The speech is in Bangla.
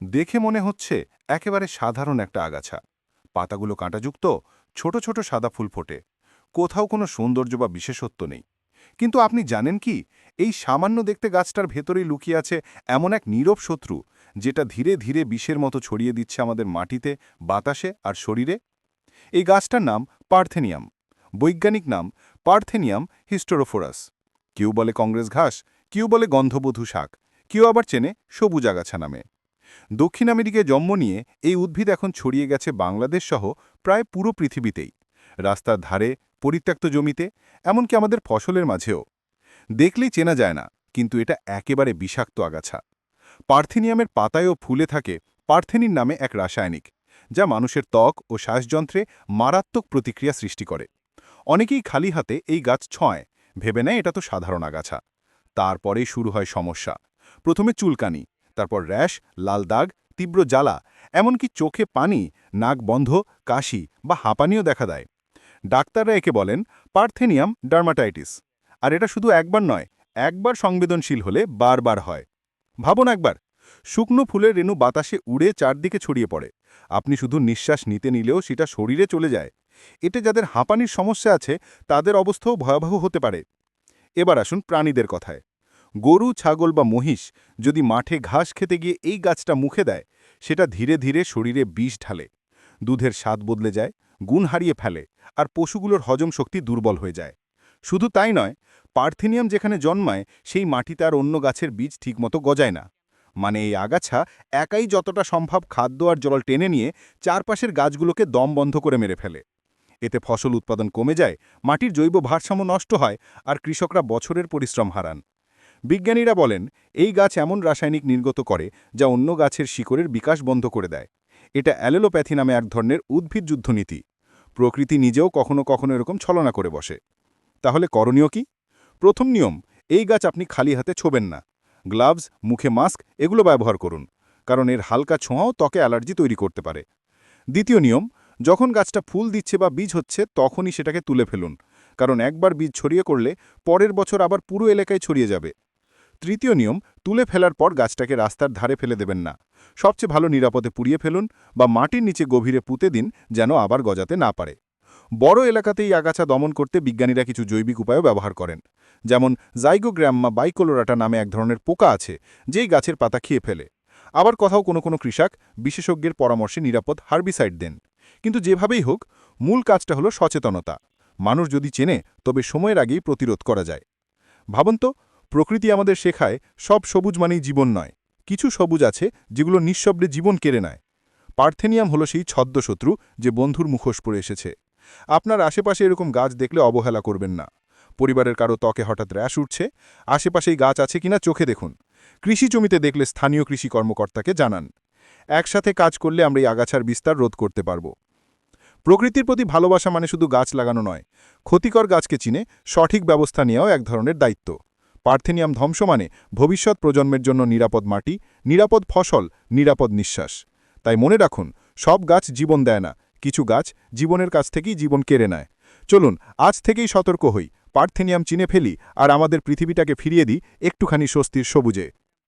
দেখে মনে হচ্ছে একেবারে সাধারণ একটা আগাছা। পাতাগুলো কাঁটাযুক্ত, ছোট ছোট সাদা ফুল ফোটে। কোথাও কোনো সৌন্দর্য বা বিশেষত্ব নেই। কিন্তু আপনি জানেন কি, এই সামান্য দেখতে গাছটার ভেতরেই লুকিয়ে আছে এমন এক নীরব শত্রু, যেটা ধীরে ধীরে বিষের মতো ছড়িয়ে দিচ্ছে আমাদের মাটিতে, বাতাসে আর শরীরে? এই গাছটার নাম পার্থেনিয়াম। বৈজ্ঞানিক নাম পার্থেনিয়াম হিস্টোরোফোরাস। কেউ বলে কংগ্রেস ঘাস, কেউ বলে গন্ধবধূ শাক, কেউ আবার চেনে সবুজ আগাছা নামে। দক্ষিণ আমেরিকায় জন্ম নিয়ে এই উদ্ভিদ এখন ছড়িয়ে গেছে বাংলাদেশ সহ প্রায় পুরো পৃথিবীতেই। রাস্তার ধারে, পরিত্যক্ত জমিতে, এমনকি আমাদের ফসলের মাঝেও। দেখলেই চেনা যায় না, কিন্তু এটা একেবারে বিষাক্ত আগাছা। পার্থেনিয়ামের পাতায় ও ফুলে থাকে পার্থেনিন নামে এক রাসায়নিক, যা মানুষের ত্বক ও শ্বাসযন্ত্রে মারাত্মক প্রতিক্রিয়া সৃষ্টি করে। অনেকেই খালি হাতে এই গাছ ছয় ভেবে নেয় এটা তো সাধারণ আগাছা। তারপরেই শুরু হয় সমস্যা। প্রথমে চুলকানি তারপর র্যাশ, লাল দাগ, তীব্র জ্বালা, এমনকি চোখে পানি, নাক বন্ধ, কাশি বা হাঁপানিও দেখা দেয়। ডাক্তাররা একে বলেন পার্থেনিয়াম ডার্মাটাইটিস। আর এটা শুধু একবার নয়, একবার সংবেদনশীল হলে বারবার হয়। ভাবুন একবার, শুকনো ফুলের রেণু বাতাসে উড়ে চারদিকে ছড়িয়ে পড়ে। আপনি শুধু নিঃশ্বাস নিতে নিলেও সেটা শরীরে চলে যায়। এতে যাদের হাঁপানির সমস্যা আছে, তাদের অবস্থাও ভয়াবহ হতে পারে। এবার আসুন প্রাণীদের কথায়। গরু, ছাগল বা মহিষ যদি মাঠে ঘাস খেতে গিয়ে এই গাছটা মুখে দেয়, সেটা ধীরে ধীরে শরীরে বিষ ঢালে। দুধের স্বাদ বদলে যায়, গুণ হারিয়ে ফেলে, আর পশুগুলোর হজম শক্তি দুর্বল হয়ে যায়। শুধু তাই নয়, পার্থেনিয়াম যেখানে জন্মায়, সেই মাটিতে আর অন্য গাছের বীজ ঠিকমতো গজায় না। মানে এই আগাছা একাই যতটা সম্ভব খাদ্য আর জল টেনে নিয়ে চারপাশের গাছগুলোকে দম বন্ধ করে মেরে ফেলে। এতে ফসল উৎপাদন কমে যায়, মাটির জৈব ভারসাম্য নষ্ট হয়, আর কৃষকরা বছরের পরিশ্রম হারান। বিজ্ঞানীরা বলেন, এই গাছ এমন রাসায়নিক নির্গত করে যা অন্য গাছের শিকড়ের বিকাশ বন্ধ করে দেয়। এটা অ্যালেলোপ্যাথি নামে এক ধরনের উদ্ভিদ যুদ্ধনীতি। প্রকৃতি নিজেও কখনো কখনো এরকম ছলনা করে বসে। তাহলে করণীয় কি? প্রথম নিয়ম, এই গাছ আপনি খালি হাতে ছোবেন না। গ্লাভস, মুখে মাস্ক, এগুলো ব্যবহার করুন, কারণ এর হালকা ছোঁয়াও ত্বকে অ্যালার্জি তৈরি করতে পারে। দ্বিতীয় নিয়ম, যখন গাছটা ফুল দিচ্ছে বা বীজ হচ্ছে, তখনই সেটাকে তুলে ফেলুন, কারণ একবার বীজ ছড়িয়ে করলে পরের বছর আবার পুরো এলাকায় ছড়িয়ে যাবে। তৃতীয় নিয়ম, তুলে ফেলার পর গাছটাকে রাস্তার ধারে ফেলে দেবেন না। সবচেয়ে ভালো নিরাপদে পুড়িয়ে ফেলুন বা মাটির নিচে গভীরে পুঁতে দিন যেন আবার গজাতে না পারে। বড় এলাকাতেই আগাছা দমন করতে বিজ্ঞানীরা কিছু জৈবিক উপায়ও ব্যবহার করেন। যেমন জাইগোগ্রাম্মা বাইকোলোরাটা নামে এক ধরনের পোকা আছে, যেই গাছের পাতা খেয়ে ফেলে। আবার কোথাও কোনো কোনো কৃষক বিশেষজ্ঞের পরামর্শে নিরাপদ হার্বিসাইড দেন। কিন্তু যেভাবেই হোক, মূল কাজটা হলো সচেতনতা। মানুষ যদি চেনে, তবে সময়ের আগেই প্রতিরোধ করা যায়। ভাবুন তো প্রকৃতি আমাদের শেখায়, সব সবুজ মানেই জীবন নয়। কিছু সবুজ আছে, যেগুলো নিঃশব্দে জীবন কেড়ে নেয়। পার্থেনিয়াম হলো সেই ছদ্মশত্রু যে বন্ধুর মুখোশ পড়ে এসেছে। আপনার আশেপাশে এরকম গাছ দেখলে অবহেলা করবেন না। পরিবারের কারও ত্বকে হঠাৎ র্যাশ উঠছে, আশেপাশেই গাছ আছে কিনা চোখে দেখুন। কৃষি জমিতে দেখলে স্থানীয় কৃষি কর্মকর্তাকে জানান। একসাথে কাজ করলে আমরা এই আগাছার বিস্তার রোধ করতে পারব। প্রকৃতির প্রতি ভালোবাসা মানে শুধু গাছ লাগানো নয়। ক্ষতিকর গাছকে চিনে সঠিক ব্যবস্থা নেওয়াও এক ধরনের দায়িত্ব। পার্থেনিয়াম ধ্বংস মানে ভবিষ্যৎ প্রজন্মের জন্য নিরাপদ মাটি, নিরাপদ ফসল, নিরাপদ নিঃশ্বাস। তাই মনে রাখুন, সব গাছ জীবন দেয় না, কিছু গাছ জীবনের কাছ থেকেই জীবন কেড়ে নেয়। চলুন, আজ থেকেই সতর্ক হই, পার্থেনিয়াম চিনে ফেলি আর আমাদের পৃথিবীটাকে ফিরিয়ে দিই একটুখানি স্বস্তির সবুজে।